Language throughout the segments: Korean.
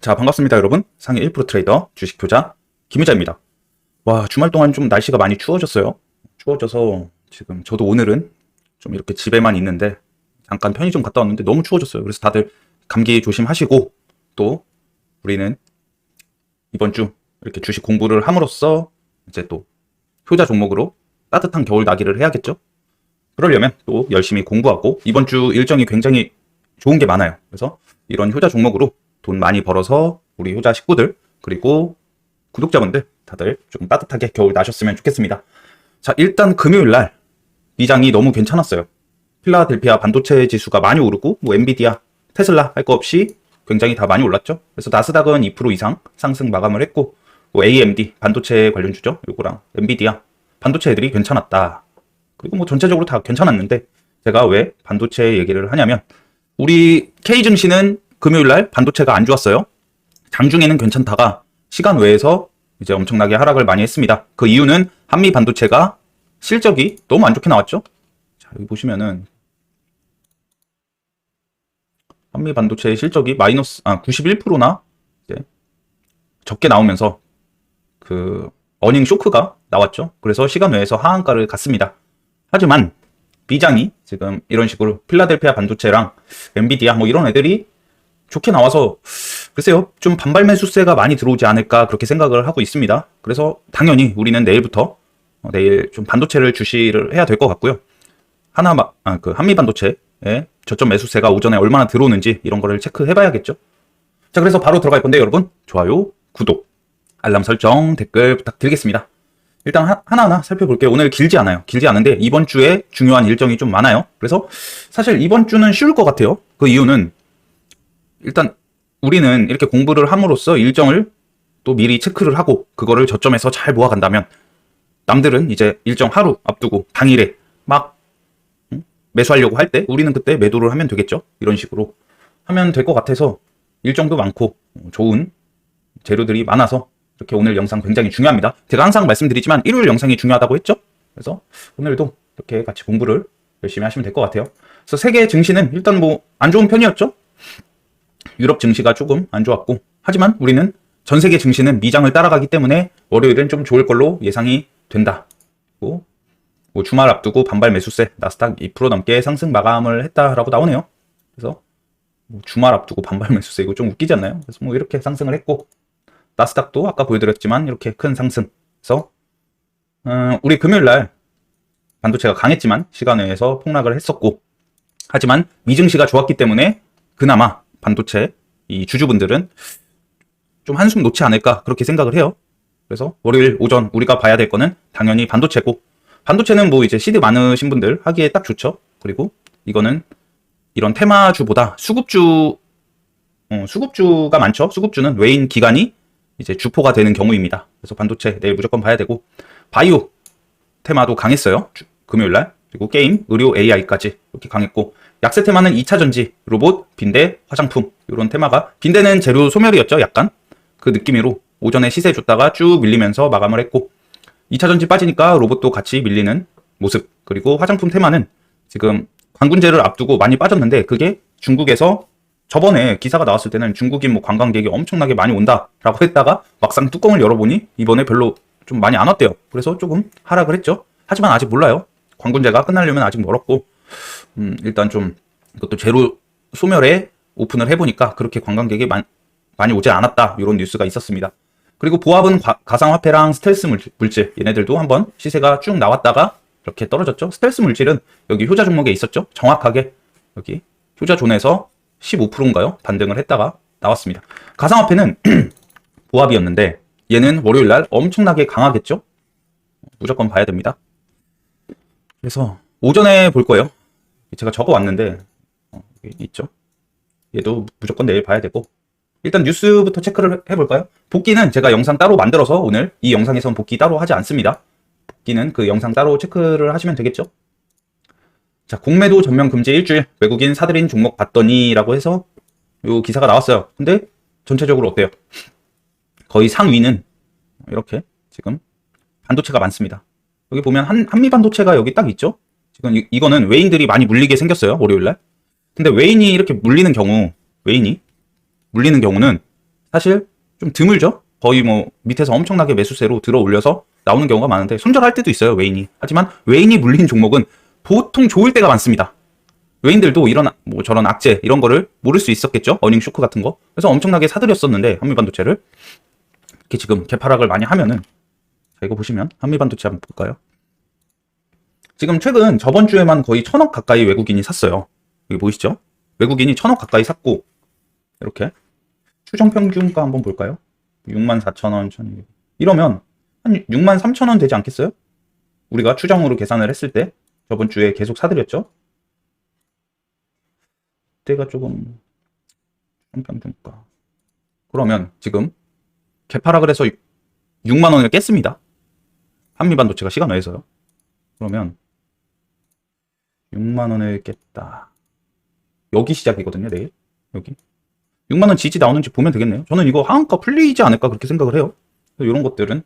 자, 반갑습니다, 여러분. 상해 1% 트레이더 주식 교자 김유자입니다. 와, 주말 동안 좀 날씨가 많이 추워졌어요. 추워져서 지금 저도 오늘은 좀 이렇게 집에만 있는데 잠깐 편의점 갔다 왔는데 너무 추워졌어요. 그래서 다들 감기 조심하시고 또 우리는 이번 주 이렇게 주식 공부를 함으로써 이제 또 효자 종목으로 따뜻한 겨울 나기를 해야겠죠? 그러려면 또 열심히 공부하고 이번 주 일정이 굉장히 좋은 게 많아요. 그래서 이런 효자 종목으로 돈 많이 벌어서 우리 효자 식구들 그리고 구독자분들 다들 좀 따뜻하게 겨울 나셨으면 좋겠습니다. 자, 일단 금요일 날 미장이 너무 괜찮았어요. 필라델피아 반도체 지수가 많이 오르고 뭐 엔비디아, 테슬라 할 거 없이 굉장히 다 많이 올랐죠. 그래서 나스닥은 2% 이상 상승 마감을 했고 뭐 AMD 반도체 관련 주죠. 요거랑 엔비디아 반도체 애들이 괜찮았다. 그리고 뭐 전체적으로 다 괜찮았는데 제가 왜 반도체 얘기를 하냐면 우리 K 증시는 금요일 날 반도체가 안 좋았어요. 장중에는 괜찮다가 시간 외에서 이제 엄청나게 하락을 많이 했습니다. 그 이유는 한미 반도체가 실적이 너무 안 좋게 나왔죠. 자, 여기 보시면은 한미 반도체의 실적이 마이너스 아 91%나 이제 적게 나오면서 그 어닝 쇼크가 나왔죠. 그래서 시간 외에서 하한가를 갔습니다. 하지만 미장이 지금 이런 식으로 필라델피아 반도체랑 엔비디아 뭐 이런 애들이 좋게 나와서 글쎄요 좀 반발 매수세가 많이 들어오지 않을까 그렇게 생각을 하고 있습니다. 그래서 당연히 우리는 내일부터 어, 내일 좀 반도체를 주시를 해야 될 것 같고요. 하나 아, 그 한미 반도체에 저점 매수세가 오전에 얼마나 들어오는지 이런 거를 체크해봐야겠죠. 자 그래서 바로 들어갈 건데 여러분 좋아요, 구독, 알람 설정, 댓글 부탁드리겠습니다. 일단 하, 하나하나 살펴볼게요. 오늘 길지 않아요. 길지 않은데 이번 주에 중요한 일정이 좀 많아요. 그래서 사실 이번 주는 쉬울 것 같아요. 그 이유는 일단 우리는 이렇게 공부를 함으로써 일정을 또 미리 체크를 하고 그거를 저점에서 잘 모아간다면 남들은 이제 일정 하루 앞두고 당일에 막 응? 매수하려고 할 때 우리는 그때 매도를 하면 되겠죠. 이런 식으로 하면 될 것 같아서 일정도 많고 좋은 재료들이 많아서 이렇게 오늘 영상 굉장히 중요합니다. 제가 항상 말씀드리지만 일요일 영상이 중요하다고 했죠. 그래서 오늘도 이렇게 같이 공부를 열심히 하시면 될 것 같아요. 그래서 세계 증시는 일단 뭐 안 좋은 편이었죠. 유럽 증시가 조금 안 좋았고 하지만 우리는 전 세계 증시는 미장을 따라가기 때문에 월요일은 좀 좋을 걸로 예상이 된다. 뭐, 뭐 주말 앞두고 반발 매수세 나스닥 2% 넘게 상승 마감을 했다라고 나오네요. 그래서 뭐 주말 앞두고 반발 매수세 이거 좀 웃기지 않나요? 그래서 뭐 이렇게 상승을 했고 나스닥도 아까 보여드렸지만 이렇게 큰 상승. 그래서 음, 우리 금요일 날 반도체가 강했지만 시간 외에서 폭락을 했었고 하지만 미증시가 좋았기 때문에 그나마 반도체 이 주주분들은 좀 한숨 놓지 않을까 그렇게 생각을 해요. 그래서 월요일 오전 우리가 봐야 될 거는 당연히 반도체고 반도체는 뭐 이제 시드 많으신 분들 하기에 딱 좋죠. 그리고 이거는 이런 테마주보다 수급주 어, 수급주가 많죠. 수급주는 외인 기관이 이제 주포가 되는 경우입니다. 그래서 반도체 내일 무조건 봐야 되고 바이오 테마도 강했어요. 주- 금요일 날. 그리고 게임, 의료, AI까지 이렇게 강했고 약세 테마는 2차 전지, 로봇, 빈대, 화장품 이런 테마가 빈대는 재료 소멸이었죠. 약간 그 느낌으로 오전에 시세 줬다가 쭉 밀리면서 마감을 했고 2차 전지 빠지니까 로봇도 같이 밀리는 모습. 그리고 화장품 테마는 지금 관군제를 앞두고 많이 빠졌는데 그게 중국에서 저번에 기사가 나왔을 때는 중국인 뭐 관광객이 엄청나게 많이 온다라고 했다가 막상 뚜껑을 열어보니 이번에 별로 좀 많이 안 왔대요. 그래서 조금 하락을 했죠. 하지만 아직 몰라요. 관군제가 끝나려면 아직 멀었고 음, 일단 좀 이것도 제로 소멸에 오픈을 해보니까 그렇게 관광객이 많- 많이 오지 않았다 이런 뉴스가 있었습니다. 그리고 보합은 과- 가상화폐랑 스텔스 물질, 물질 얘네들도 한번 시세가 쭉 나왔다가 이렇게 떨어졌죠. 스텔스 물질은 여기 효자 종목에 있었죠. 정확하게 여기 효자 존에서 15%인가요? 반등을 했다가 나왔습니다. 가상화폐는 보합이었는데 얘는 월요일 날 엄청나게 강하겠죠? 무조건 봐야 됩니다. 그래서 오전에 볼 거예요. 제가 적어 왔는데 어, 있죠. 얘도 무조건 내일 봐야 되고 일단 뉴스부터 체크를 해볼까요? 복귀는 제가 영상 따로 만들어서 오늘 이 영상에선 복귀 따로 하지 않습니다. 복귀는 그 영상 따로 체크를 하시면 되겠죠? 자, 공매도 전면 금지 일주일, 외국인 사들인 종목 봤더니 라고 해서 요 기사가 나왔어요. 근데 전체적으로 어때요? 거의 상위는 이렇게 지금 반도체가 많습니다. 여기 보면 한, 한미 반도체가 여기 딱 있죠? 지금 이, 이거는 외인들이 많이 물리게 생겼어요. 월요일날. 근데 외인이 이렇게 물리는 경우, 외인이 물리는 경우는 사실 좀 드물죠. 거의 뭐 밑에서 엄청나게 매수세로 들어 올려서 나오는 경우가 많은데 손절할 때도 있어요 웨인이. 하지만 웨인이 물린 종목은 보통 좋을 때가 많습니다. 웨인들도 이런 뭐 저런 악재 이런 거를 모를 수 있었겠죠. 어닝 쇼크 같은 거. 그래서 엄청나게 사들였었는데 한미반도체를 이렇게 지금 개파락을 많이 하면은 자 이거 보시면 한미반도체 한번 볼까요? 지금 최근 저번 주에만 거의 천억 가까이 외국인이 샀어요. 여기 보이시죠? 외국인이 천억 가까이 샀고 이렇게 추정 평균가 한번 볼까요? 64,000원, 1,200. 이러면 한 63,000원 되지 않겠어요? 우리가 추정으로 계산을 했을 때 저번 주에 계속 사들였죠? 그때가 조금 추정 평균가. 그러면 지금 개파락을 해서 6만 원을 깼습니다. 한미반도체가 시간 외에서요. 그러면 6만 원을 깼다. 여기 시작이거든요, 내일. 여기. 6만 원 지지 나오는지 보면 되겠네요. 저는 이거 하한가 풀리지 않을까 그렇게 생각을 해요. 이런 것들은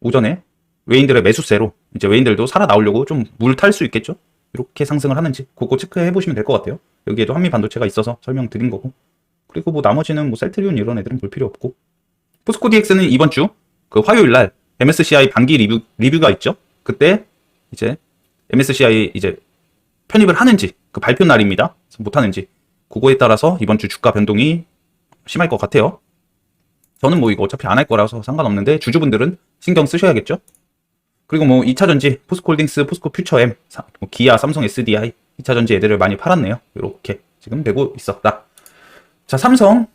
오전에 외인들의 매수세로 이제 외인들도 살아 나오려고 좀 물 탈 수 있겠죠. 이렇게 상승을 하는지 그거 체크해 보시면 될 것 같아요. 여기에도 한미 반도체가 있어서 설명드린 거고. 그리고 뭐 나머지는 뭐 셀트리온 이런 애들은 볼 필요 없고. 포스코 DX는 이번 주 그 화요일 날 MSCI 반기 리뷰 리뷰가 있죠. 그때 이제 MSCI 이제 편입을 하는지 그 발표 날입니다. 못 하는지 그거에 따라서 이번 주 주가 변동이 심할 것 같아요. 저는 뭐 이거 어차피 안 할 거라서 상관없는데 주주분들은 신경 쓰셔야겠죠. 그리고 뭐 2차 전지 포스코홀딩스, 포스코 퓨처엠, 사- 뭐 기아, 삼성 SDI 2차 전지 애들을 많이 팔았네요. 이렇게 지금 되고 있었다. 자, 삼성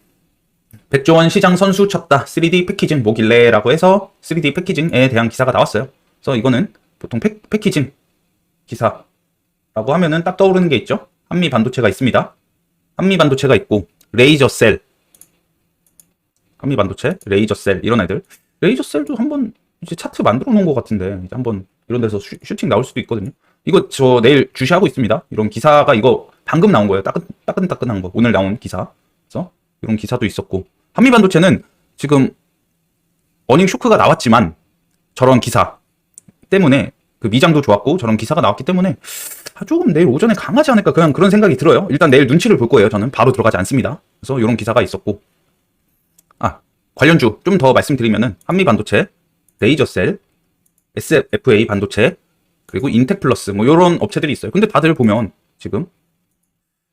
100조 원 시장 선수 쳤다. 3D 패키징 뭐길래라고 해서 3D 패키징에 대한 기사가 나왔어요. 그래서 이거는 보통 패, 패키징 기사 라고 하면은 딱 떠오르는 게 있죠. 한미 반도체가 있습니다. 한미 반도체가 있고 레이저 셀, 한미 반도체, 레이저 셀 이런 애들. 레이저 셀도 한번 이제 차트 만들어 놓은 것 같은데 이제 한번 이런 데서 슈, 팅 나올 수도 있거든요. 이거 저 내일 주시하고 있습니다. 이런 기사가 이거 방금 나온 거예요. 따끈 따끈따끈한 거 오늘 나온 기사. 그래서 이런 기사도 있었고 한미 반도체는 지금 어닝 쇼크가 나왔지만 저런 기사 때문에 그 미장도 좋았고 저런 기사가 나왔기 때문에 아, 조금 내일 오전에 강하지 않을까 그냥 그런 생각이 들어요. 일단 내일 눈치를 볼 거예요. 저는 바로 들어가지 않습니다. 그래서 이런 기사가 있었고 아 관련주 좀 더 말씀드리면은 한미 반도체, 레이저셀, SFA 반도체 그리고 인텍플러스 뭐 이런 업체들이 있어요. 근데 다들 보면 지금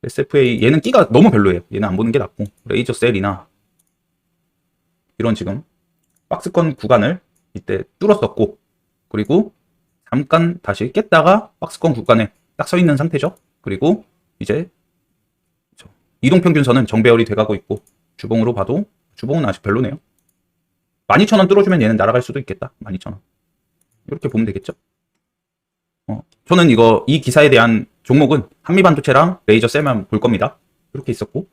SFA 얘는 띠가 너무 별로예요. 얘는 안 보는 게 낫고 레이저셀이나 이런 지금 박스권 구간을 이때 뚫었었고 그리고 잠깐 다시 깼다가 박스권 구간에 딱 서 있는 상태죠. 그리고 이제 저 이동평균선은 정배열이 돼가고 있고 주봉으로 봐도 주봉은 아직 별로네요. 12,000원 뚫어주면 얘는 날아갈 수도 있겠다. 12,000원. 이렇게 보면 되겠죠. 어, 저는 이거 이 기사에 대한 종목은 한미반도체랑 레이저 셀만 볼 겁니다. 이렇게 있었고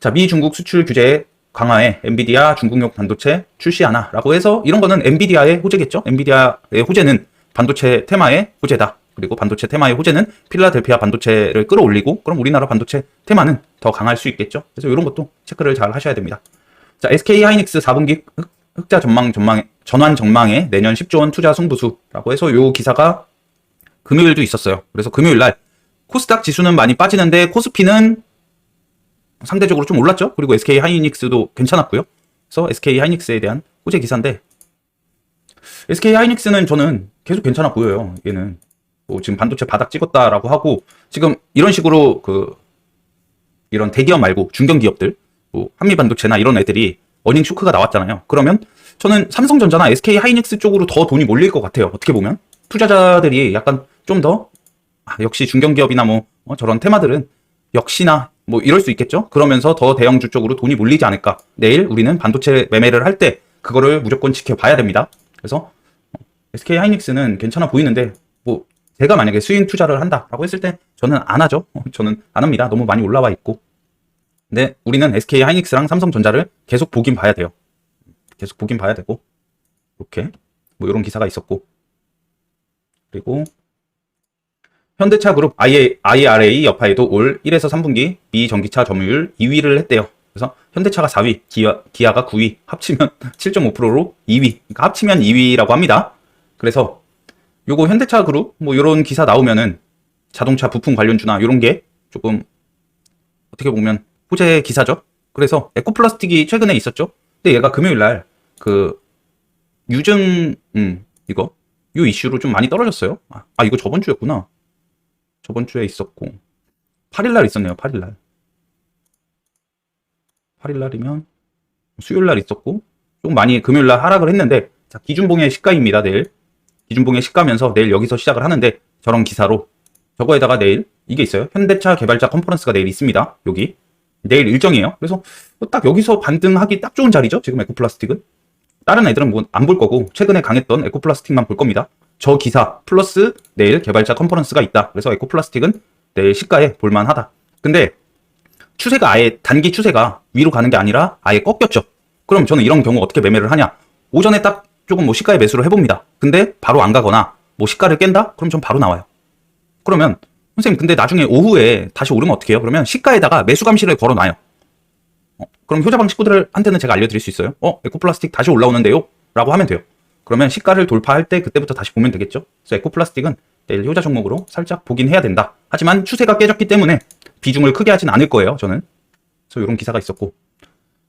자 미 중국 수출 규제 강화에 엔비디아 중국용 반도체 출시하나라고 해서 이런 거는 엔비디아의 호재겠죠. 엔비디아의 호재는 반도체 테마의 호재다. 그리고 반도체 테마의 호재는 필라델피아 반도체를 끌어올리고 그럼 우리나라 반도체 테마는 더 강할 수 있겠죠. 그래서 이런 것도 체크를 잘 하셔야 됩니다. 자, SK 하이닉스 4분기 흑, 흑자 전망 전망 전환 전망에 내년 10조 원 투자 승부수라고 해서 요 기사가 금요일도 있었어요. 그래서 금요일 날 코스닥 지수는 많이 빠지는데 코스피는 상대적으로 좀 올랐죠. 그리고 SK 하이닉스도 괜찮았고요. 그래서 SK 하이닉스에 대한 호재 기사인데 SK 하이닉스는 저는 계속 괜찮아 보여요. 얘는 뭐 지금 반도체 바닥 찍었다라고 하고 지금 이런 식으로 그 이런 대기업 말고 중견 기업들 뭐 한미 반도체나 이런 애들이 어닝 쇼크가 나왔잖아요. 그러면 저는 삼성전자나 SK 하이닉스 쪽으로 더 돈이 몰릴 것 같아요. 어떻게 보면 투자자들이 약간 좀더 아, 역시 중견 기업이나 뭐 어, 저런 테마들은 역시나 뭐 이럴 수 있겠죠. 그러면서 더 대형주 쪽으로 돈이 몰리지 않을까. 내일 우리는 반도체 매매를 할 때 그거를 무조건 지켜봐야 됩니다. 그래서 SK 하이닉스는 괜찮아 보이는데 뭐 제가 만약에 수인 투자를 한다라고 했을 때 저는 안 하죠. 어, 저는 안 합니다. 너무 많이 올라와 있고. 근데 우리는 SK 하이닉스랑 삼성전자를 계속 보긴 봐야 돼요. 계속 보긴 봐야 되고 이렇게 뭐 이런 기사가 있었고 그리고 현대차 그룹 IRA 여파에도 올 1에서 3분기 미 전기차 점유율 2위를 했대요. 그래서 현대차가 4위, 기아, 기아가 9위, 합치면 7.5%로 2위. 그러니까 합치면 2위라고 합니다. 그래서 요거 현대차 그룹 뭐 요런 기사 나오면은 자동차 부품 관련주나 요런 게 조금 어떻게 보면 호재 기사죠. 그래서 에코플라스틱이 최근에 있었죠. 근데 얘가 금요일 날 그 유증 음 이거 요 이슈로 좀 많이 떨어졌어요. 아, 아, 이거 저번 주였구나. 저번 주에 있었고 8일 날 있었네요. 8일 날. 8일 날이면 수요일 날 있었고 좀 많이 금요일 날 하락을 했는데 자, 기준봉의 시가입니다. 내일. 기준봉의 시가면서 내일 여기서 시작을 하는데 저런 기사로 저거에다가 내일 이게 있어요. 현대차 개발자 컨퍼런스가 내일 있습니다. 여기. 내일 일정이에요. 그래서 딱 여기서 반등하기 딱 좋은 자리죠. 지금 에코플라스틱은. 다른 애들은 뭐 안 볼 거고 최근에 강했던 에코플라스틱만 볼 겁니다. 저 기사 플러스 내일 개발자 컨퍼런스가 있다. 그래서 에코플라스틱은 내일 시가에 볼만하다. 근데 추세가 아예 단기 추세가 위로 가는 게 아니라 아예 꺾였죠. 그럼 저는 이런 경우 어떻게 매매를 하냐? 오전에 딱 조금 뭐 시가에 매수를 해봅니다. 근데 바로 안 가거나 뭐 시가를 깬다? 그럼 전 바로 나와요. 그러면 선생님 근데 나중에 오후에 다시 오르면 어떻게 해요? 그러면 시가에다가 매수 감시를 걸어놔요. 어, 그럼 효자방 식구들한테는 제가 알려드릴 수 있어요. 어, 에코플라스틱 다시 올라오는데요? 라고 하면 돼요. 그러면 시가를 돌파할 때 그때부터 다시 보면 되겠죠. 그래서 에코플라스틱은 내일 효자 종목으로 살짝 보긴 해야 된다. 하지만 추세가 깨졌기 때문에 비중을 크게 하진 않을 거예요. 저는. 그래서 이런 기사가 있었고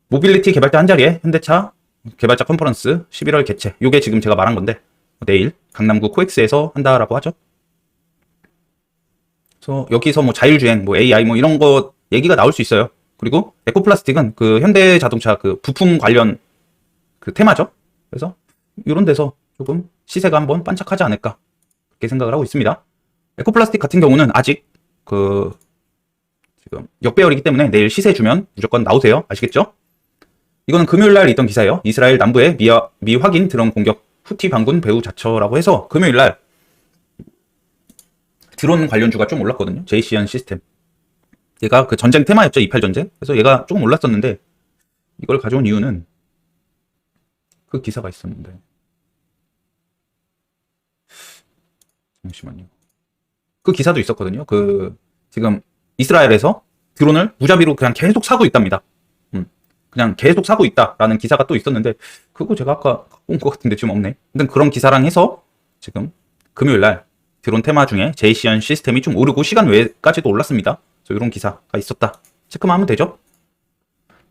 모빌리티 개발자 한 자리에 현대차 개발자 컨퍼런스 11월 개최. 요게 지금 제가 말한 건데 내일 강남구 코엑스에서 한다라고 하죠. 그래서 여기서 뭐 자율주행, 뭐 AI 뭐 이런 거 얘기가 나올 수 있어요. 그리고 에코플라스틱은 그 현대 자동차 그 부품 관련 그 테마죠. 그래서 이런 데서 조금 시세가 한번 반짝하지 않을까 그렇게 생각을 하고 있습니다. 에코플라스틱 같은 경우는 아직 그 지금 역배열이기 때문에 내일 시세 주면 무조건 나오세요. 아시겠죠? 이거는 금요일 날 있던 기사예요. 이스라엘 남부의 미, 미확인 드론 공격 후티 반군 배후 자처라고 해서 금요일 날 드론 관련주가 좀 올랐거든요. 제이시안 시스템. 얘가 그 전쟁 테마였죠. 28 전쟁. 그래서 얘가 조금 올랐었는데 이걸 가져온 이유는 그 기사가 있었는데 잠시만요. 그 기사도 있었거든요. 그 지금 이스라엘에서 드론을 무자비로 그냥 계속 사고 있답니다. 음, 그냥 계속 사고 있다라는 기사가 또 있었는데 그거 제가 아까 갖고 온것 같은데 지금 없네. 근데 그런 기사랑 해서 지금 금요일 날 드론 테마 중에 제이시안 시스템이 좀 오르고 시간 외까지도 올랐습니다. 그래서 이런 기사가 있었다. 체크만 하면 되죠.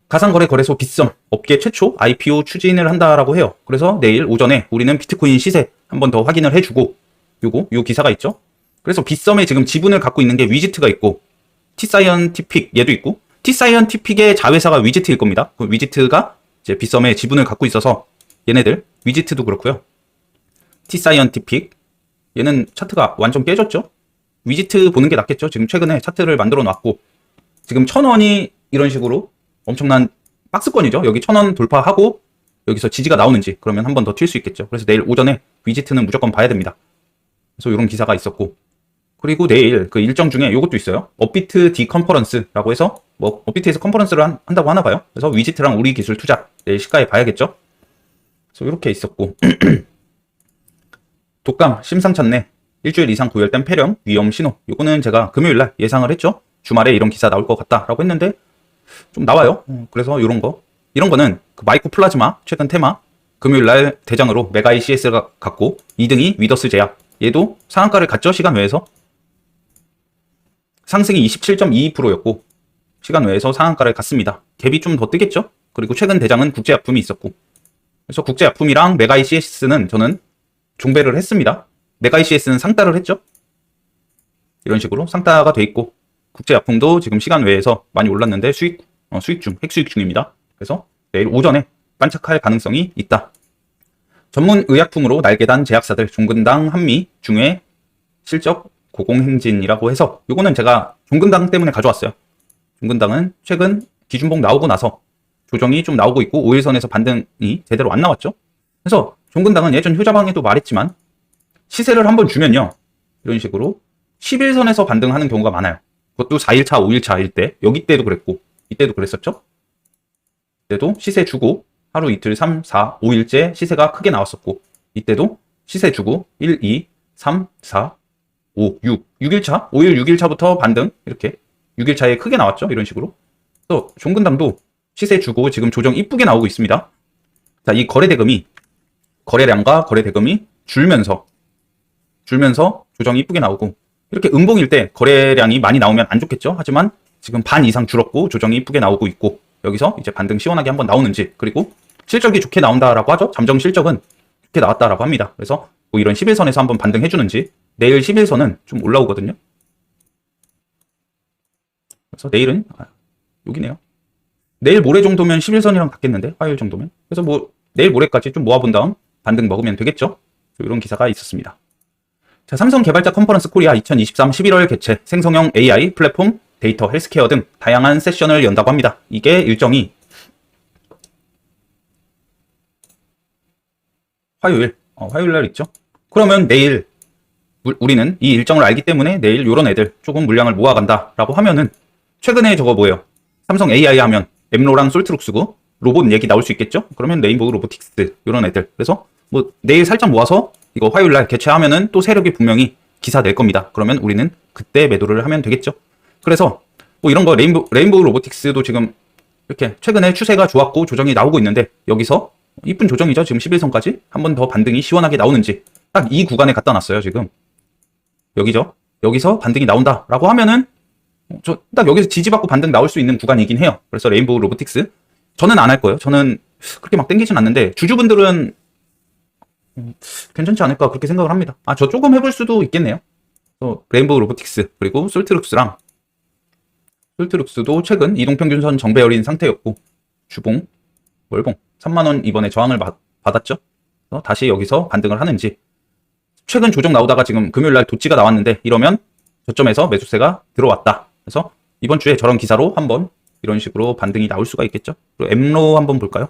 가상거래 거래소 빗썸 업계 최초 IPO 추진을 한다라고 해요. 그래서 내일 오전에 우리는 비트코인 시세 한 번 더 확인을 해주고 요거 요 기사가 있죠. 그래서 빗썸에 지금 지분을 갖고 있는 게 위지트가 있고 티사이언티픽 얘도 있고 티사이언티픽의 자회사가 위지트일 겁니다. 그 위지트가 이제 빗썸에 지분을 갖고 있어서 얘네들 위지트도 그렇고요. 티사이언티픽 얘는 차트가 완전 깨졌죠. 위지트 보는 게 낫겠죠. 지금 최근에 차트를 만들어 놨고 지금 천 원이 이런 식으로 엄청난 박스권이죠. 여기 천 원 돌파하고 여기서 지지가 나오는지 그러면 한 번 더 튈 수 있겠죠. 그래서 내일 오전에 위지트는 무조건 봐야 됩니다. 그래서 이런 기사가 있었고 그리고 내일 그 일정 중에 이것도 있어요. 업비트 디 컨퍼런스라고 해서 뭐 업비트에서 컨퍼런스를 한, 다고 하나 봐요. 그래서 위지트랑 우리 기술 투자 내일 시가에 봐야겠죠. 그래서 이렇게 있었고 독감 심상찮네 일주일 이상 구열된 폐렴 위험 신호 이거는 제가 금요일 날 예상을 했죠. 주말에 이런 기사 나올 것 같다라고 했는데 좀 나와요. 음, 그래서 이런 거 이런 거는 그 마이코 플라즈마 최근 테마 금요일 날 대장으로 메가 ECS가 갖고 2등이 위더스 제약 얘도 상한가를 갔죠 시간 외에서 상승이 27.22%였고 시간 외에서 상한가를 갔습니다. 갭이 좀 더 뜨겠죠? 그리고 최근 대장은 국제약품이 있었고 그래서 국제약품이랑 메가 ECS는 저는 종배를 했습니다. 메가 ECS는 상따를 했죠? 이런 식으로 상따가 돼 있고 국제약품도 지금 시간 외에서 많이 올랐는데 수익 어, 수익 중 핵수익 중입니다. 그래서 내일 오전에 반짝할 가능성이 있다. 전문 의약품으로 날개단 제약사들 종근당 한미 중에 실적 고공행진이라고 해서 요거는 제가 종근당 때문에 가져왔어요. 종근당은 최근 기준봉 나오고 나서 조정이 좀 나오고 있고 5일선에서 반등이 제대로 안 나왔죠. 그래서 종근당은 예전 효자방에도 말했지만 시세를 한번 주면요. 이런 식으로 11선에서 반등하는 경우가 많아요. 그것도 4일차, 5일차일 때 여기 때도 그랬고 이때도 그랬었죠. 이때도 시세 주고 하루 이틀 3, 4, 5일째 시세가 크게 나왔었고 이때도 시세 주고 1, 2, 3, 4, 5, 6, 6일차, 5일 6일차부터 반등 이렇게 6일차에 크게 나왔죠. 이런 식으로. 또 종근당도 시세 주고 지금 조정 이쁘게 나오고 있습니다. 자, 이 거래 대금이 거래량과 거래 대금이 줄면서 줄면서 조정이 이쁘게 나오고 이렇게 음봉일 때 거래량이 많이 나오면 안 좋겠죠. 하지만 지금 반 이상 줄었고 조정이 이쁘게 나오고 있고 여기서 이제 반등 시원하게 한번 나오는지 그리고 실적이 좋게 나온다라고 하죠. 잠정 실적은 좋게 나왔다라고 합니다. 그래서 뭐 이런 11선에서 한번 반등해 주는지 내일 11선은 좀 올라오거든요. 그래서 내일은 아, 여기네요. 내일 모레 정도면 11선이랑 같겠는데 화요일 정도면. 그래서 뭐 내일 모레까지 좀 모아본 다음 반등 먹으면 되겠죠. 이런 기사가 있었습니다. 자, 삼성 개발자 컨퍼런스 코리아 2023 11월 개최 생성형 AI 플랫폼 데이터 헬스케어 등 다양한 세션을 연다고 합니다. 이게 일정이 화요일, 어, 화요일 날 있죠. 그러면 내일 우- 우리는 이 일정을 알기 때문에 내일 요런 애들 조금 물량을 모아간다라고 하면은 최근에 저거 뭐예요? 삼성 AI 하면 엠로랑 솔트룩스고 로봇 얘기 나올 수 있겠죠? 그러면 레인보우 로보틱스 요런 애들. 그래서 뭐 내일 살짝 모아서 이거 화요일 날 개최하면은 또 세력이 분명히 기사 낼 겁니다. 그러면 우리는 그때 매도를 하면 되겠죠. 그래서 뭐 이런 거 레인보, 레인보우 로보틱스도 지금 이렇게 최근에 추세가 좋았고 조정이 나오고 있는데 여기서 이쁜 조정이죠. 지금 11선까지 한 번 더 반등이 시원하게 나오는지 딱 이 구간에 갖다 놨어요. 지금 여기죠. 여기서 반등이 나온다라고 하면은 저 딱 여기서 지지받고 반등 나올 수 있는 구간이긴 해요. 그래서 레인보우 로보틱스 저는 안 할 거예요. 저는 그렇게 막 땡기진 않는데 주주분들은 음, 괜찮지 않을까 그렇게 생각을 합니다. 아 저 조금 해볼 수도 있겠네요. 어, 레인보우 로보틱스 그리고 솔트룩스랑 솔트룩스도 최근 이동평균선 정배열인 상태였고 주봉 월봉 3만원 이번에 저항을 받, 받았죠. 그래서 다시 여기서 반등을 하는지 최근 조정 나오다가 지금 금요일 날 도치가 나왔는데 이러면 저점에서 매수세가 들어왔다. 그래서 이번 주에 저런 기사로 한번 이런 식으로 반등이 나올 수가 있겠죠. 그리고 엠로 한번 볼까요?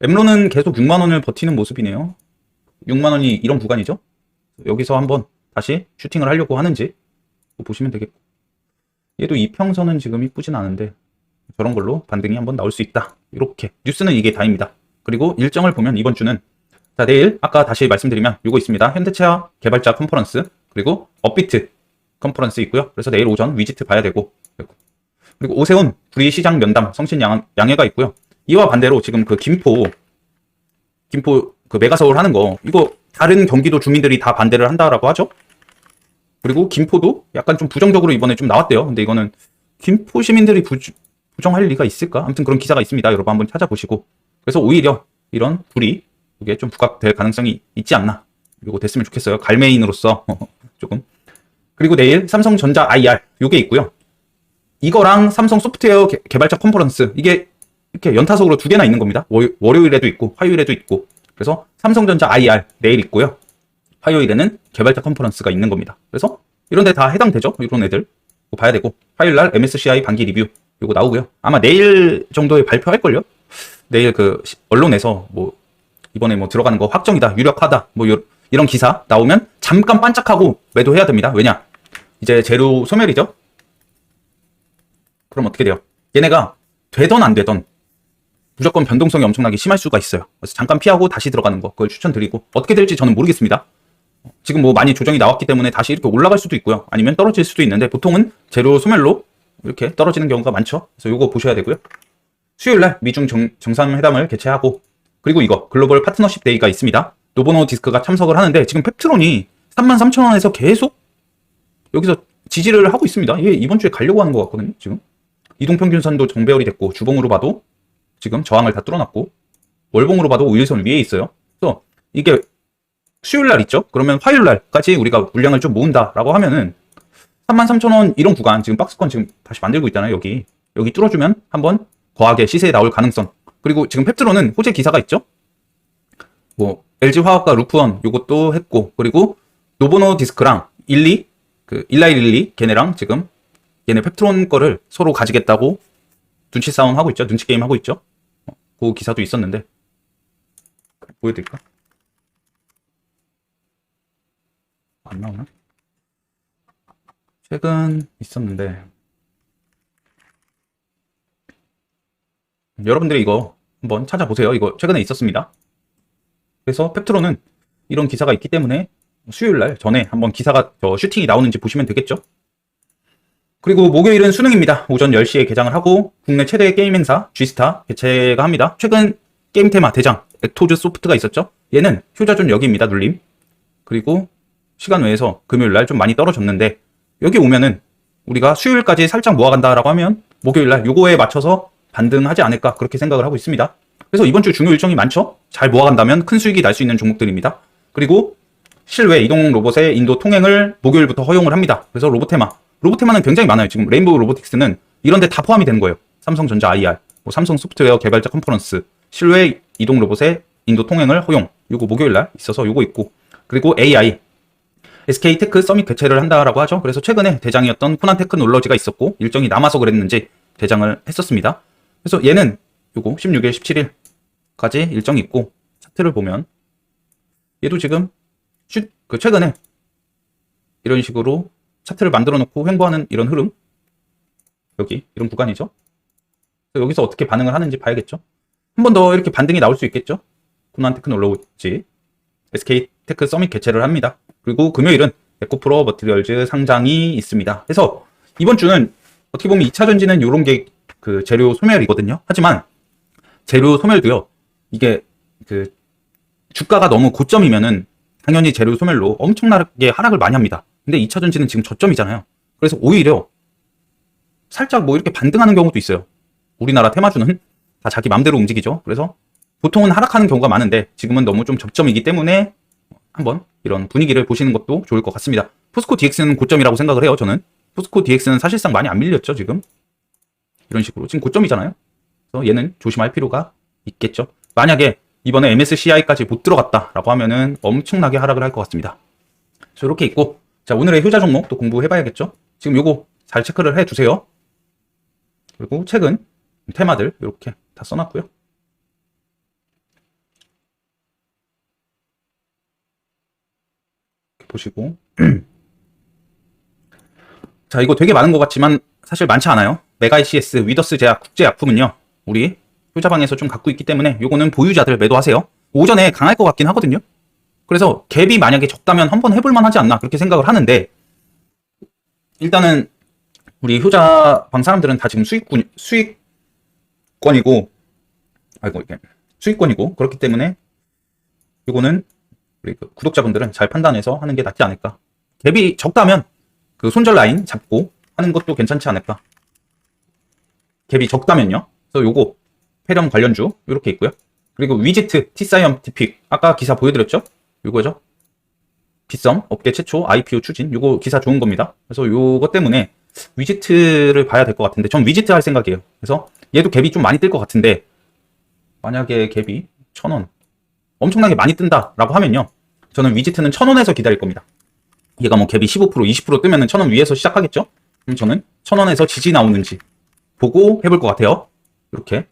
엠로는 계속 6만 원을 버티는 모습이네요. 6만 원이 이런 구간이죠. 여기서 한번 다시 슈팅을 하려고 하는지 보시면 되겠고 얘도 이평선은 지금 이쁘진 않은데 저런 걸로 반등이 한번 나올 수 있다. 이렇게 뉴스는 이게 다입니다. 그리고 일정을 보면 이번 주는 자 내일 아까 다시 말씀드리면 요거 있습니다. 현대차 개발자 컨퍼런스 그리고 업비트 컨퍼런스 있고요. 그래서 내일 오전 위지트 봐야 되고 그리고 오세훈 불의시장 면담 성신 양, 양해가 있고요. 이와 반대로 지금 그 김포 김포 그 메가서울 하는 거 이거 다른 경기도 주민들이 다 반대를 한다라고 하죠. 그리고 김포도 약간 좀 부정적으로 이번에 좀 나왔대요. 근데 이거는 김포 시민들이 부, 부정할 리가 있을까? 아무튼 그런 기사가 있습니다. 여러분 한번 찾아보시고. 그래서 오히려 이런 불이 이게 좀 부각될 가능성이 있지 않나. 이거 됐으면 좋겠어요. 갈매인으로서 조금. 그리고 내일 삼성전자 IR 요게 있고요. 이거랑 삼성 소프트웨어 개, 개발자 컨퍼런스 이게 이렇게 연타석으로 두 개나 있는 겁니다. 월, 월요 일에도 있고 화요일에도 있고. 그래서 삼성전자 IR 내일 있고요. 화요일에는 개발자 컨퍼런스가 있는 겁니다. 그래서 이런 데 다 해당되죠? 이런 애들. 뭐 봐야 되고. 화요일 날 MSCI 반기 리뷰 요거 나오고요. 아마 내일 정도에 발표할걸요? 내일 그 시- 언론에서 뭐 이번에 뭐 들어가는 거 확정이다, 유력하다, 뭐 요- 이런 기사 나오면 잠깐 반짝하고 매도해야 됩니다. 왜냐? 이제 재료 소멸이죠? 그럼 어떻게 돼요? 얘네가 되던 안 되던 무조건 변동성이 엄청나게 심할 수가 있어요. 그래서 잠깐 피하고 다시 들어가는 거 그걸 추천드리고 어떻게 될지 저는 모르겠습니다. 지금 뭐 많이 조정이 나왔기 때문에 다시 이렇게 올라갈 수도 있고요. 아니면 떨어질 수도 있는데 보통은 재료 소멸로 이렇게 떨어지는 경우가 많죠. 그래서 이거 보셔야 되고요. 수요일 날 미중 정, 정상회담을 개최하고 그리고 이거 글로벌 파트너십 데이가 있습니다. 노보노 디스크가 참석을 하는데 지금 펩트론이 33,000원에서 계속 여기서 지지를 하고 있습니다. 이게 이번 주에 가려고 하는 것 같거든요. 지금 이동평균선도 정배열이 됐고 주봉으로 봐도 지금 저항을 다 뚫어놨고 월봉으로 봐도 5일선 위에 있어요. 그래서 이게 수요일 날 있죠? 그러면 화요일 날까지 우리가 물량을 좀 모은다라고 하면은 33,000원 이런 구간 지금 박스권 지금 다시 만들고 있잖아요. 여기 여기 뚫어주면 한번 거하게 시세에 나올 가능성 그리고 지금 펩트로는 호재 기사가 있죠? 뭐 LG 화학과 루프원 요것도 했고 그리고 노보노 디스크랑 일리 그 일라일리 걔네랑 지금 얘네 펩트론 거를 서로 가지겠다고 눈치 싸움 하고 있죠. 눈치 게임 하고 있죠. 어, 그 기사도 있었는데 보여드릴까? 안 나오나? 최근 있었는데 여러분들이 이거 한번 찾아보세요. 이거 최근에 있었습니다. 그래서 펩트로는 이런 기사가 있기 때문에 수요일 날 전에 한번 기사가 저 슈팅이 나오는지 보시면 되겠죠. 그리고 목요일은 수능입니다. 오전 10시에 개장을 하고 국내 최대 게임 행사 G스타 개최가 합니다. 최근 게임 테마 대장 액토즈 소프트가 있었죠. 얘는 효자존 여기입니다. 눌림. 그리고 시간 외에서 금요일 날 좀 많이 떨어졌는데 여기 오면은 우리가 수요일까지 살짝 모아간다라고 하면 목요일 날 요거에 맞춰서 반등하지 않을까 그렇게 생각을 하고 있습니다. 그래서 이번 주 중요 일정이 많죠? 잘 모아간다면 큰 수익이 날 수 있는 종목들입니다. 그리고 실외 이동 로봇의 인도 통행을 목요일부터 허용을 합니다. 그래서 로보테마. 로보테마는 굉장히 많아요. 지금 레인보우 로보틱스는 이런 데 다 포함이 되는 거예요. 삼성전자 IR, 뭐 삼성 소프트웨어 개발자 컨퍼런스, 실외 이동 로봇의 인도 통행을 허용. 요거 목요일 날 있어서 요거 있고. 그리고 AI, SK 테크 서밋 개최를 한다라고 하죠. 그래서 최근에 대장이었던 코난 테크놀로지가 있었고 일정이 남아서 그랬는지 대장을 했었습니다. 그래서 얘는 요거 16일, 17일까지 일정이 있고 차트를 보면 얘도 지금 슈, 그 최근에 이런 식으로 차트를 만들어 놓고 횡보하는 이런 흐름 여기 이런 구간이죠. 여기서 어떻게 반응을 하는지 봐야겠죠. 한 번 더 이렇게 반등이 나올 수 있겠죠. 코난 테크놀로지 SK 테크 서밋 개최를 합니다. 그리고 금요일은 에코프로 머티리얼즈 상장이 있습니다. 그래서 이번 주는 어떻게 보면 2차 전지는 이런 게 그 재료 소멸이거든요. 하지만 재료 소멸도요. 이게 그 주가가 너무 고점이면은 당연히 재료 소멸로 엄청나게 하락을 많이 합니다. 근데 2차 전지는 지금 저점이잖아요. 그래서 오히려 살짝 뭐 이렇게 반등하는 경우도 있어요. 우리나라 테마주는 다 자기 맘대로 움직이죠. 그래서 보통은 하락하는 경우가 많은데 지금은 너무 좀 저점이기 때문에 한번 이런 분위기를 보시는 것도 좋을 것 같습니다. 포스코 DX는 고점이라고 생각을 해요, 저는. 포스코 DX는 사실상 많이 안 밀렸죠, 지금. 이런 식으로. 지금 고점이잖아요. 그래서 얘는 조심할 필요가 있겠죠. 만약에 이번에 MSCI까지 못 들어갔다라고 하면은 엄청나게 하락을 할 것 같습니다. 자, 이렇게 있고. 자, 오늘의 효자 종목 또 공부해봐야겠죠. 지금 요거 잘 체크를 해주세요. 그리고 책은 테마들 이렇게 다 써놨고요. 보시고. 자 이거 되게 많은 것 같지만 사실 많지 않아요. 메가 ICS 위더스 제약 국제 약품은요 우리 효자방에서 좀 갖고 있기 때문에 요거는 보유자들 매도하세요. 오전에 강할 것 같긴 하거든요. 그래서 갭이 만약에 적다면 한번 해볼만 하지 않나 그렇게 생각을 하는데 일단은 우리 효자방 사람들은 다 지금 수익군 수익권이고 아이고 이게 수익권이고 그렇기 때문에 요거는 우리 그 구독자분들은 잘 판단해서 하는 게 낫지 않을까. 갭이 적다면 그 손절 라인 잡고 하는 것도 괜찮지 않을까. 갭이 적다면요. 그래서 요거 페렴 관련주 이렇게 있고요. 그리고 위지트 티사이언티픽 아까 기사 보여드렸죠? 요거죠. 비썸 업계 최초 IPO 추진 요거 기사 좋은 겁니다. 그래서 요거 때문에 위지트를 봐야 될 것 같은데 전 위지트 할 생각이에요. 그래서 얘도 갭이 좀 많이 뜰 것 같은데 만약에 갭이 천원 엄청나게 많이 뜬다라고 하면요. 저는 위지트는 1000원에서 기다릴 겁니다. 얘가 뭐 갭이 15% 20% 뜨면은 1000원 위에서 시작하겠죠? 그럼 저는 1000원에서 지지 나오는지 보고 해볼 것 같아요. 이렇게.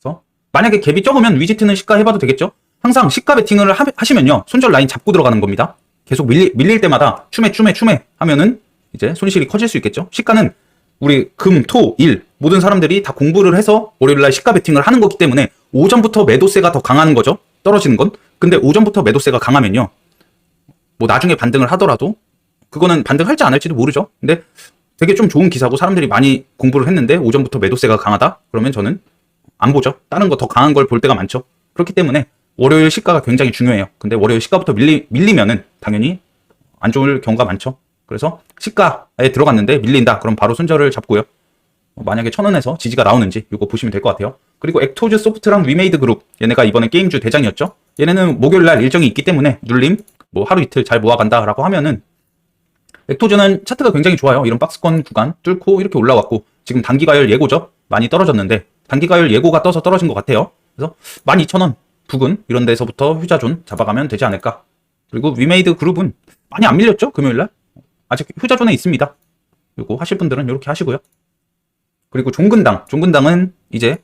그래서 만약에 갭이 적으면 위지트는 시가 해봐도 되겠죠? 항상 시가 베팅을 하, 하시면요. 손절 라인 잡고 들어가는 겁니다. 계속 밀리, 밀릴 때마다 추매 추매 추매 하면은 이제 손실이 커질 수 있겠죠? 시가는 우리 금, 토, 일 모든 사람들이 다 공부를 해서 월요일날 시가 베팅을 하는 거기 때문에 오전부터 매도세가 더 강하는 거죠. 떨어지는 건. 근데 오전부터 매도세가 강하면요. 뭐 나중에 반등을 하더라도 그거는 반등할지 안 할지도 모르죠. 근데 되게 좀 좋은 기사고 사람들이 많이 공부를 했는데 오전부터 매도세가 강하다? 그러면 저는 안 보죠. 다른 거 더 강한 걸 볼 때가 많죠. 그렇기 때문에 월요일 시가가 굉장히 중요해요. 근데 월요일 시가부터 밀리, 밀리면은 당연히 안 좋을 경우가 많죠. 그래서 시가에 들어갔는데 밀린다. 그럼 바로 손절을 잡고요. 만약에 천 원에서 지지가 나오는지 이거 보시면 될 것 같아요. 그리고 액토즈 소프트랑 위메이드 그룹 얘네가 이번에 게임주 대장이었죠. 얘네는 목요일 날 일정이 있기 때문에 눌림 뭐 하루 이틀 잘 모아간다라고 하면은 액토즈는 차트가 굉장히 좋아요. 이런 박스권 구간 뚫고 이렇게 올라왔고 지금 단기 가열 예고죠. 많이 떨어졌는데 단기 가열 예고가 떠서 떨어진 것 같아요. 그래서 12,000원 부근 이런 데서부터 휴자존 잡아가면 되지 않을까. 그리고 위메이드 그룹은 많이 안 밀렸죠. 금요일 날 아직 휴자존에 있습니다. 이거 하실 분들은 이렇게 하시고요. 그리고 종근당, 종근당은 이제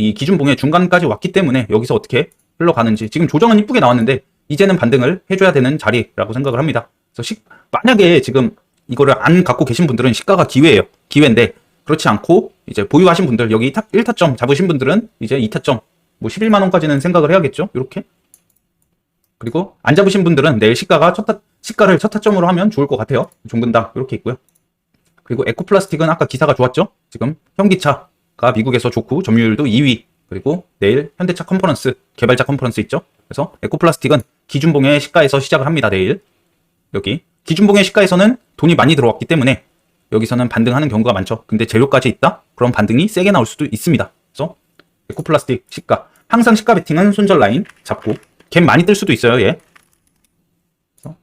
이 기준봉의 중간까지 왔기 때문에 여기서 어떻게 흘러가는지 지금 조정은 이쁘게 나왔는데 이제는 반등을 해줘야 되는 자리라고 생각을 합니다. 그래서 시, 만약에 지금 이거를 안 갖고 계신 분들은 시가가 기회예요. 기회인데 그렇지 않고 이제 보유하신 분들 여기 1타점 잡으신 분들은 이제 2타점 뭐 11만 원까지는 생각을 해야겠죠. 이렇게 그리고 안 잡으신 분들은 내일 시가가 첫 타, 시가를 첫 타점으로 하면 좋을 것 같아요. 종근당 이렇게 있고요. 그리고 에코플라스틱은 아까 기사가 좋았죠? 지금 현기차 가 미국에서 좋고 점유율도 2위. 그리고 내일 현대차 컨퍼런스, 개발자 컨퍼런스 있죠? 그래서 에코플라스틱은 기준봉의 시가에서 시작을 합니다, 내일. 여기. 기준봉의 시가에서는 돈이 많이 들어왔기 때문에 여기서는 반등하는 경우가 많죠. 근데 재료까지 있다? 그럼 반등이 세게 나올 수도 있습니다. 그래서 에코플라스틱 시가 항상 시가 베팅은 손절 라인 잡고 갭 많이 뜰 수도 있어요. 얘. 그래서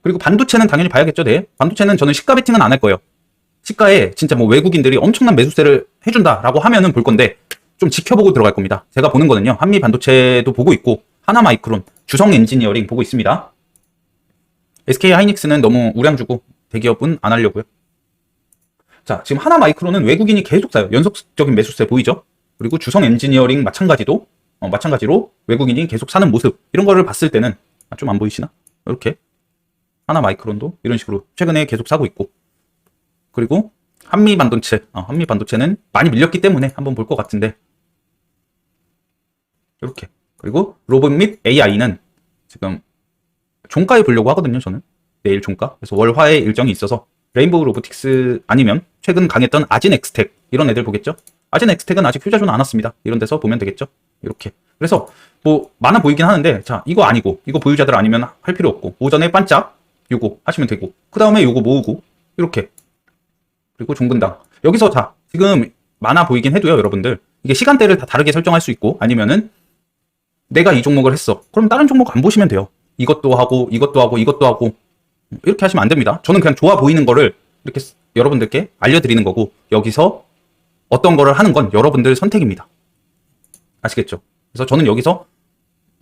그리고 반도체는 당연히 봐야겠죠. 네. 반도체는 저는 시가 베팅은 안 할 거예요. 시가에 진짜 뭐 외국인들이 엄청난 매수세를 해준다라고 하면은 볼 건데 좀 지켜보고 들어갈 겁니다. 제가 보는 거는요. 한미 반도체도 보고 있고 하나 마이크론, 주성 엔지니어링 보고 있습니다. SK 하이닉스는 너무 우량 주고 대기업은 안 하려고요. 자, 지금 하나 마이크론은 외국인이 계속 사요. 연속적인 매수세 보이죠? 그리고 주성 엔지니어링 마찬가지도 어, 마찬가지로 외국인이 계속 사는 모습 이런 거를 봤을 때는 아, 좀안 보이시나? 이렇게 하나 마이크론도 이런 식으로 최근에 계속 사고 있고 그리고 한미 반도체 어, 한미 반도체는 많이 밀렸기 때문에 한번 볼 것 같은데. 이렇게. 그리고 로봇 및 AI는 지금 종가에 보려고 하거든요 저는. 내일 종가. 그래서 월화에 일정이 있어서 레인보우 로보틱스 아니면 최근 강했던 아진 엑스텍 이런 애들 보겠죠? 아진 엑스텍은 아직 휴자조는 안 왔습니다. 이런 데서 보면 되겠죠? 이렇게. 그래서 뭐 많아 보이긴 하는데 자 이거 아니고 이거 보유자들 아니면 할 필요 없고 오전에 반짝 요거 하시면 되고 그 다음에 요거 모으고 이렇게 그리고 종근당. 여기서 자 지금 많아 보이긴 해도요 여러분들. 이게 시간대를 다 다르게 설정할 수 있고 아니면은 내가 이 종목을 했어. 그럼 다른 종목 안 보시면 돼요. 이것도 하고 이것도 하고 이것도 하고. 이렇게 하시면 안 됩니다. 저는 그냥 좋아 보이는 거를 이렇게 쓰- 여러분들께 알려드리는 거고 여기서 어떤 거를 하는 건 여러분들 선택입니다. 아시겠죠? 그래서 저는 여기서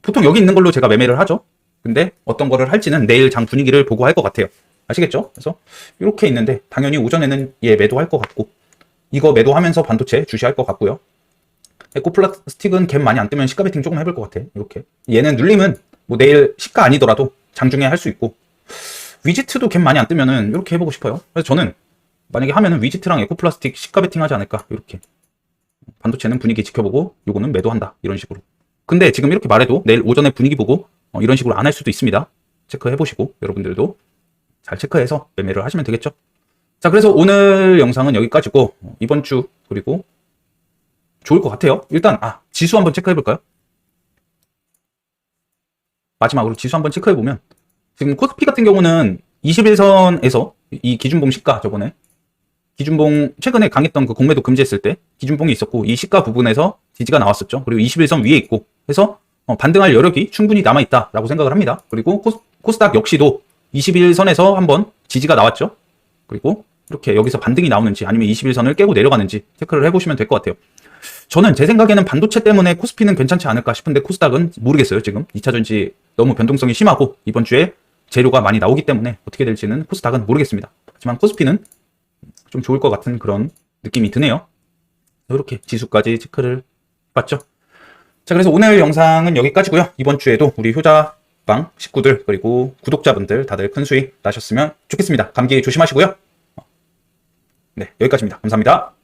보통 여기 있는 걸로 제가 매매를 하죠. 근데 어떤 거를 할지는 내일 장 분위기를 보고 할 것 같아요 아시겠죠? 그래서 이렇게 있는데 당연히 오전에는 얘 매도할 것 같고 이거 매도하면서 반도체 주시할 것 같고요. 에코플라스틱은 갭 많이 안 뜨면 시가 베팅 조금 해볼 것 같아. 이렇게 얘는 눌림은 뭐 내일 시가 아니더라도 장중에 할 수 있고 위지트도 갭 많이 안 뜨면은 이렇게 해보고 싶어요. 그래서 저는 만약에 하면은 위지트랑 에코플라스틱 시가 베팅 하지 않을까 이렇게 반도체는 분위기 지켜보고 요거는 매도한다 이런 식으로. 근데 지금 이렇게 말해도 내일 오전에 분위기 보고 어, 이런 식으로 안 할 수도 있습니다. 체크해 보시고 여러분들도 잘 체크해서 매매를 하시면 되겠죠. 자, 그래서 오늘 영상은 여기까지고 어, 이번 주 그리고 좋을 것 같아요. 일단 아 지수 한번 체크해 볼까요? 마지막으로 지수 한번 체크해 보면 지금 코스피 같은 경우는 21선에서 이 기준봉 시가 저번에 기준봉 최근에 강했던 그 공매도 금지했을 때 기준봉이 있었고 이 시가 부분에서 지지가 나왔었죠. 그리고 21선 위에 있고 해서 어, 반등할 여력이 충분히 남아 있다라고 생각을 합니다. 그리고 코스, 코스닥 역시도 21선에서 한번 지지가 나왔죠. 그리고 이렇게 여기서 반등이 나오는지 아니면 21선을 깨고 내려가는지 체크를 해보시면 될 것 같아요. 저는 제 생각에는 반도체 때문에 코스피는 괜찮지 않을까 싶은데 코스닥은 모르겠어요. 지금 2차 전지 너무 변동성이 심하고 이번 주에 재료가 많이 나오기 때문에 어떻게 될지는 코스닥은 모르겠습니다. 하지만 코스피는 좀 좋을 것 같은 그런 느낌이 드네요. 이렇게 지수까지 체크를 해봤죠. 자, 그래서 오늘 영상은 여기까지고요. 이번 주에도 우리 효자 방 식구들 그리고 구독자분들 다들 큰 수익 나셨으면 좋겠습니다. 감기 조심하시고요. 네, 여기까지입니다. 감사합니다.